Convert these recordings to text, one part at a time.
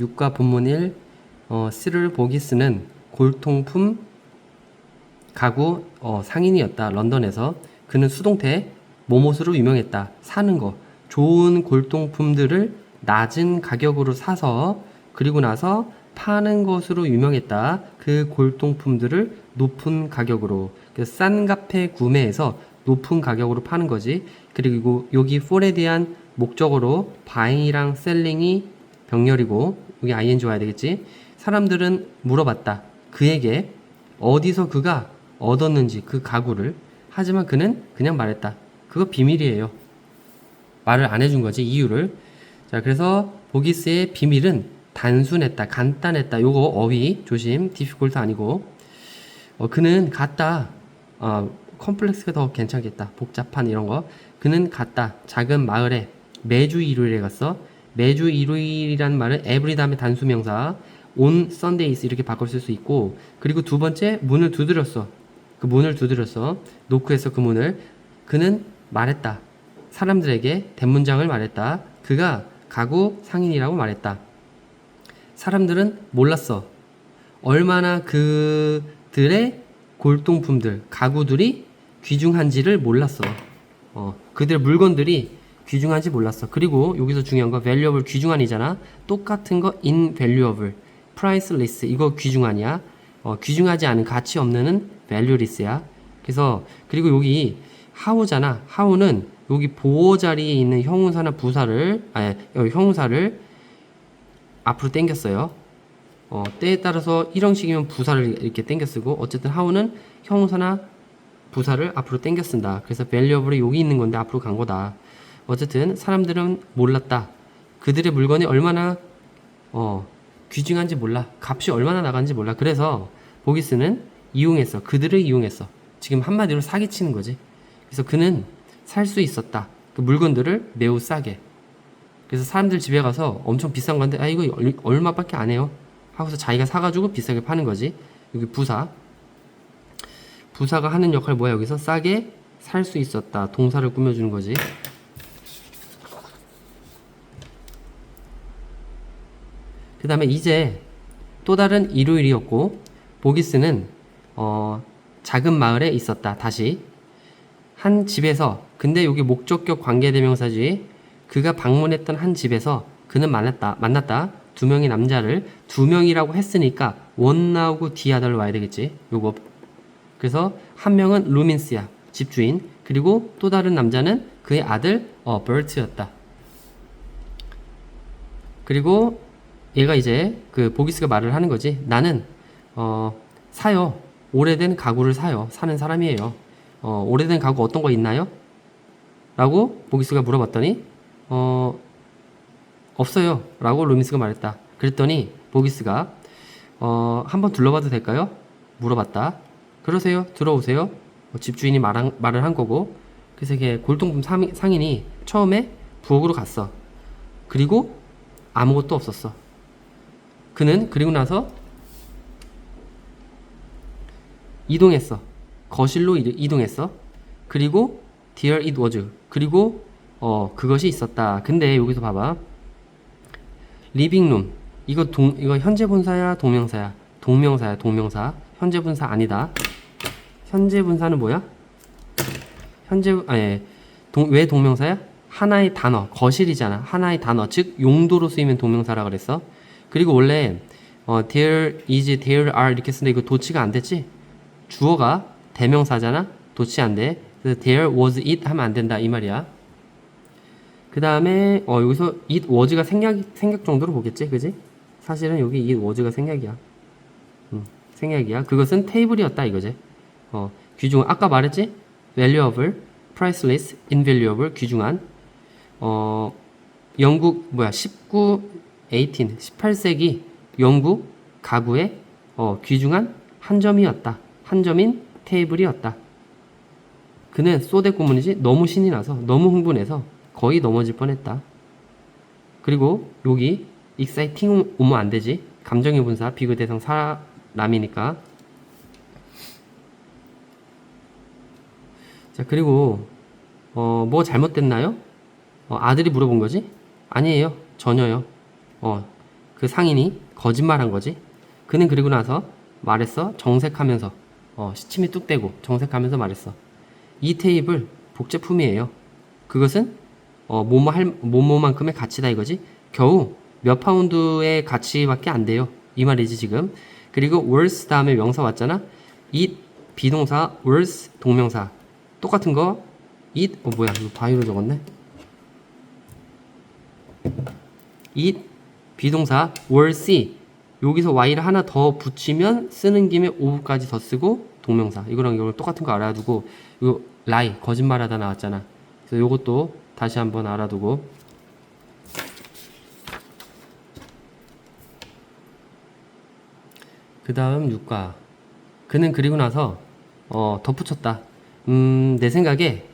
6과 본문 1 어, 시를 보기스는 골통품 가구 어, 상인이었다. 런던에서 그는 수동태 모못으로 유명했다. 사는 거 좋은 골동품들을 낮은 가격으로 사서 그리고 나서 파는 것으로 유명했다. 그 골동품들을 높은 가격으로 그래서 싼 값에 구매해서 높은 가격으로 파는 거지. 그리고 여기 for에 대한 목적어로 buying이랑 selling이 병렬이고 여기 ing 와야 되겠지. 사람들은 물어봤다. 그에게 어디서 그가 얻었는지 그 가구를 하지만 그는 그냥 말했다. 그거 비밀이에요. 말을 안 해준 거지 이유를. 자 그래서 보기스의 비밀은 단순했다, 간단했다. 요거 어휘 조심. difficult 아니고. 어, 그는 갔다. 어, 컴플렉스가 더 괜찮겠다. 복잡한 이런 거. 그는 갔다. 작은 마을에 매주 일요일에 갔어. 매주 일요일이라는 말은 every 다음에 단수 명사 on Sundays 이렇게 바꿔 쓸 수 있고 그리고 두 번째 문을 두드렸어. 그 문을 두드렸어. 노크해서 그 문을 그는 말했다. 사람들에게 대문장을 말했다. 그가 가구 상인이라고 말했다. 사람들은 몰랐어. 얼마나 그들의 골동품들, 가구들이 귀중한지를 몰랐어. 어, 그들 물건들이 귀중한지 몰랐어. 그리고 여기서 중요한 거 valuable 귀중한이잖아. 똑같은 거 invaluable, priceless 이거 귀중한이야. 어, 귀중하지 않은 가치 없는은 valueless야. 그래서 그리고 여기 how잖아. how는 여기 보호 자리에 있는 형용사나 부사를 아니 어, 형용사를 앞으로 당겼어요. 어, 때에 따라서 일형식이면 부사를 이렇게 당겨 쓰고 어쨌든 how는 형용사나 부사를 앞으로 당겨 쓴다. 그래서 valuable이 여기 있는 건데 앞으로 간 거다. 어쨌든 사람들은 몰랐다. 그들의 물건이 얼마나 어, 귀중한지 몰라. 값이 얼마나 나간지 몰라. 그래서 보기스는 이용했어. 그들을 이용했어. 지금 한마디로 사기치는 거지. 그래서 그는 살 수 있었다. 그 물건들을 매우 싸게. 그래서 사람들 집에 가서 엄청 비싼 건데 아 이거 얼- 얼마밖에 안 해요. 하고서 자기가 사가지고 비싸게 파는 거지. 여기 부사. 부사가 하는 역할 뭐야 여기서 싸게 살 수 있었다. 동사를 꾸며주는 거지. 그 다음에 이제 또 다른 일요일이었고 보기스는 어, 작은 마을에 있었다. 다시. 한 집에서 근데 여기 목적격 관계대명사지 그가 방문했던 한 집에서 그는 만났다 만났다. 두 명의 남자를 두 명이라고 했으니까 원 나오고 디아덜 와야 되겠지 요거. 그래서 한 명은 루민스야 집주인. 그리고 또 다른 남자는 그의 아들 어 버트였다. 그리고 얘가 이제 그 보기스가 말을 하는 거지. 나는 어 사요. 오래된 가구를 사요. 사는 사람이에요. 어 오래된 가구 어떤 거 있나요? 라고 보기스가 물어봤더니 어 없어요. 라고 루미스가 말했다. 그랬더니 보기스가 어 한번 둘러봐도 될까요? 물어봤다. 그러세요. 들어오세요. 어, 집주인이 말한, 말을 한 거고 그래서 이게 골동품 상인- 상인이 처음에 부엌으로 갔어. 그리고 아무것도 없었어. 그는 그리고 나서 이동했어. 거실로 이- 이동했어. 그리고 dear it was. 그리고 어 그것이 있었다. 근데 여기서 봐봐. room. 이거 동 이거 현재 분사야, 동명사야? 동명사야, 동명사. 현재 분사 아니다. 현재 분사는 뭐야? 현재 아니 동, 왜 동명사야? 하나의 단어, 거실이잖아. 하나의 단어, 즉 용도로 쓰이면 동명사라 그랬어. 그리고 원래 어, there is, there are 이렇게 쓰는데 이거 도치가 안 됐지? 주어가 대명사잖아. 도치 안 돼. 그래서 there was it 하면 안 된다 이 말이야. 그 다음에 어, 여기서 it was가 생략 생략 정도로 보겠지, 그지? 사실은 여기 it was가 생략이야. 음, 생략이야. 그것은 테이블이었다 이거지. 어, 귀중 아까 말했지? valuable, priceless, invaluable 귀중한. 어, 영국 뭐야 19, 18, 18세기 영국 가구의 어, 귀중한 한 점이었다. 한 점인 테이블이었다. 그는 소대 고문이지 너무 신이 나서 너무 흥분해서 거의 넘어질 뻔했다. 그리고 여기 exciting 오면 안 되지. 감정의 분사 비교 대상 사람이니까. 자 그리고 어, 뭐 잘못됐나요? 어, 아들이 물어본 거지? 아니에요. 전혀요. 어, 그 상인이 거짓말한 거지. 그는 그리고 나서 말했어. 정색하면서 어, 시침이 뚝 떼고 정색하면서 말했어. 이 테이블 복제품이에요. 그것은 어, 뭐뭐 할 뭐뭐만큼의 가치다 이거지. 겨우 몇 파운드의 가치밖에 안 돼요. 이 말이지 지금. 그리고 worth 다음에 명사 왔잖아. it 비동사 worth 동명사 똑같은 거 it 어 뭐야 이거 바위로 적었네. it 비동사 worthy 여기서 y를 하나 더 붙이면 쓰는 김에 오브까지 더 쓰고 동명사 이거랑 이거랑 똑같은 거 알아두고 이거 lie 거짓말하다 나왔잖아. 그래서 이것도 다시 한번 알아두고 그 다음 6과 그는 그리고 나서 어, 덧붙였다. 음, 내 생각에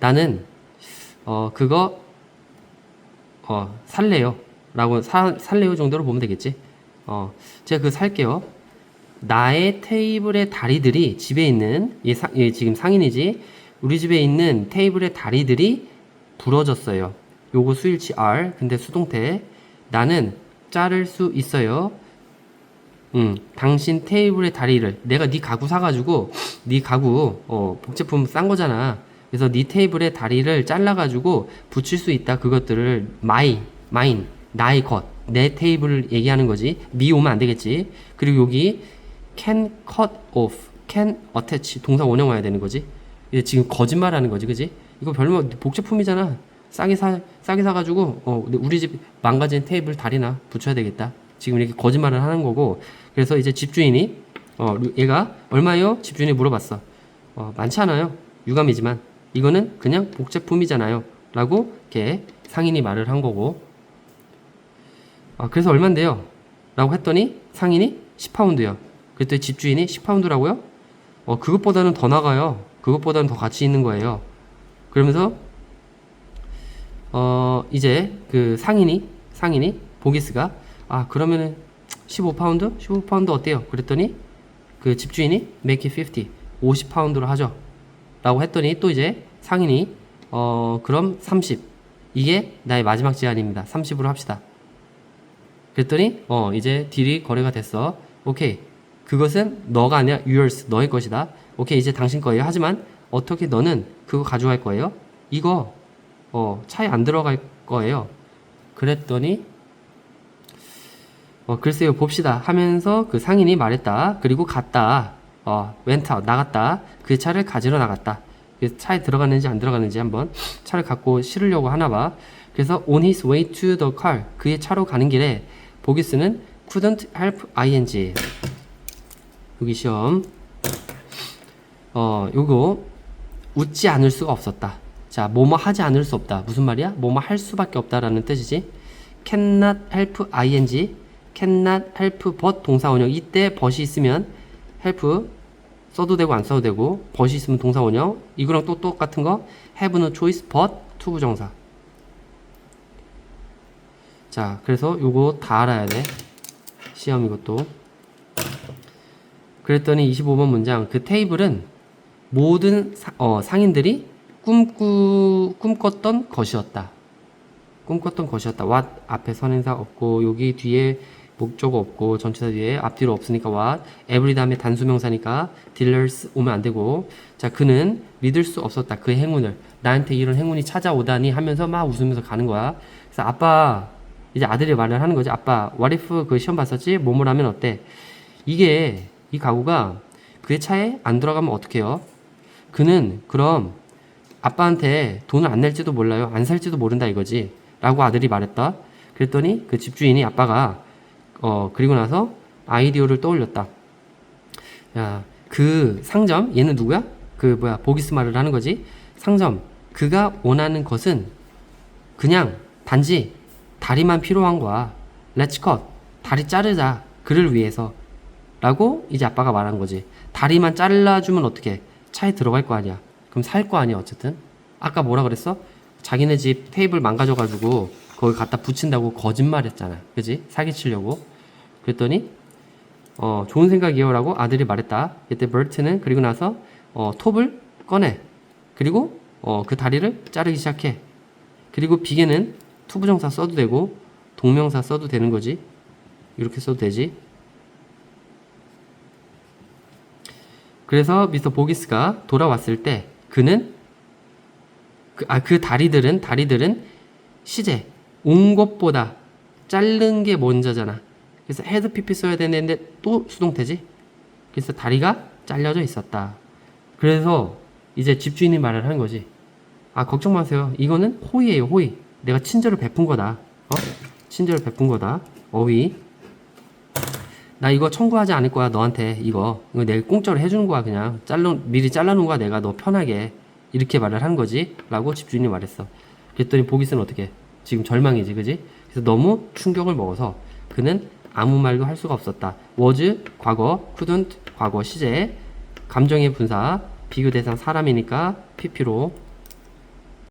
나는 어, 그거 어, 살래요. 라고 사, 살래요 정도로 보면 되겠지. 어, 제가 그거 살게요. 나의 테이블의 다리들이 집에 있는 얘, 사, 얘 지금 상인이지. 우리 집에 있는 테이블의 다리들이 부러졌어요. 요거 수일치 R. 근데 수동태. 나는 자를 수 있어요. 음, 당신 테이블의 다리를 내가 네 가구 사가지고 네 가구 어, 복제품 싼 거잖아. 그래서 네 테이블의 다리를 잘라가지고 붙일 수 있다. 그것들을 my, mine, 나의 것, 내 테이블을 얘기하는 거지. 미 오면 안 되겠지. 그리고 여기 can cut off, can attach 동사 원형 와야 되는 거지. 이게 지금 거짓말하는 거지, 그지? 이거 별로 복제품이잖아. 싸게 사 싸게 사가지고 어 우리 집 망가진 테이블 다리나 붙여야 되겠다. 지금 이렇게 거짓말을 하는 거고 그래서 이제 집주인이 어 얘가 얼마요? 집주인이 물어봤어. 어 많지 않아요. 유감이지만 이거는 그냥 복제품이잖아요. 라고 이렇게 상인이 말을 한 거고 아 그래서 얼만데요? 라고 했더니 상인이 10파운드요. 그랬더니 집주인이 10파운드라고요? 어 그것보다는 더 나가요. 그것보다는 더 가치 있는 거예요. 그러면서 어 이제 그 상인이 상인이 보기스가 아 그러면은 15파운드? 15파운드 어때요? 그랬더니 그 집주인이 make it 50 50파운드로 하죠 라고 했더니 또 이제 상인이 어 그럼 30 이게 나의 마지막 제안입니다 30으로 합시다 그랬더니 어 이제 딜이 거래가 됐어 오케이 그것은 너가 아니라 yours 너의 것이다 오케이 이제 당신 거예요 하지만 어떻게 너는 그거 가져갈 거예요 이거 어 차에 안 들어갈 거예요 그랬더니 어, 글쎄요, 봅시다. 하면서 그 상인이 말했다. 그리고 갔다. 어, went out, 나갔다. 그 차를 가지러 나갔다. 그 차에 들어갔는지 안 들어갔는지 한번 차를 갖고 실으려고 하나 봐. 그래서 on his way to the car, 그의 차로 가는 길에 보기스는 couldn't help ing. 여기 시험. 어, 요거 웃지 않을 수가 없었다. 자, 뭐뭐 하지 않을 수 없다. 무슨 말이야? 뭐뭐 할 수밖에 없다라는 뜻이지. cannot help ing cannot help but 동사 원형 이때 but이 있으면 help 써도 되고 안 써도 되고 but이 있으면 동사 원형 이거랑 또 똑같은 거 have no choice but to 부정사 자 그래서 요거 다 알아야 돼. 시험 이것도. 그랬더니 25번 문장. 그 테이블은 모든 사, 어, 상인들이 꿈꾸, 꿈꿨던 것이었다. 꿈꿨던 것이었다. What? 앞에 선행사 없고 여기 뒤에 목적어 없고 전치사 뒤에 앞뒤로 없으니까 what? Every 다음에 단수명사니까 dealers 오면 안 되고. 자 그는 믿을 수 없었다. 그 행운을. 나한테 이런 행운이 찾아오다니 하면서 막 웃으면서 가는 거야. 그래서 아빠 이제 아들이 말을 하는 거지. 아빠 if 그 시험 봤었지? 뭐뭐 하면 어때? 이게 이 가구가 그의 차에 안 들어가면 어떡해요? 그는 그럼 아빠한테 돈을 안 낼지도 몰라요. 안 살지도 모른다 이거지. 라고 아들이 말했다. 그랬더니 그 집주인이 아빠가 어, 그리고 나서 아이디어를 떠올렸다. 야, 그 상점, 얘는 누구야? 그 뭐야, 보기스마를 하는 거지. 상점, 그가 원하는 것은 그냥 단지 다리만 필요한 거야. 렛츠 컷. 다리 자르자. 그를 위해서. 라고 이제 아빠가 말한 거지. 다리만 잘라주면 어떻게? 차에 들어갈 거 아니야. 그럼 살 거 아니야, 어쨌든. 아까 뭐라 그랬어? 자기네 집 테이블 망가져가지고 거기 갖다 붙인다고 거짓말했잖아. 그지? 사기치려고. 그랬더니 어, 좋은 생각이요라고 아들이 말했다. 이때 버트는 그리고 나서 어, 톱을 꺼내. 그리고 어, 그 다리를 자르기 시작해. 그리고 비계는 투부정사 써도 되고 동명사 써도 되는 거지. 이렇게 써도 되지. 그래서 미스터 보기스가 돌아왔을 때 그는 그, 아, 그 다리들은 다리들은 시제 온 것보다 자른 게 먼저잖아. 그래서 헤드 PP 써야 되는데 또 수동태지. 그래서 다리가 잘려져 있었다. 그래서 이제 집주인이 말을 하는 거지. 아 걱정 마세요. 이거는 호의예요 호의. 내가 친절을 베푼 거다. 어? 친절을 베푼 거다. 어휘. 나 이거 청구하지 않을 거야 너한테. 이거. 이거 내가 공짜로 해주는 거야 그냥. 잘라 미리 잘라놓은 거야 내가. 너 편하게. 이렇게 말을 한 거지? 라고 집주인이 말했어. 그랬더니 보기스는 어떻게 지금 절망이지 그지? 그래서 너무 충격을 먹어서 그는 아무 말도 할 수가 없었다. was 과거 couldn't 과거 시제. 감정의 분사. 비교 대상 사람이니까 pp로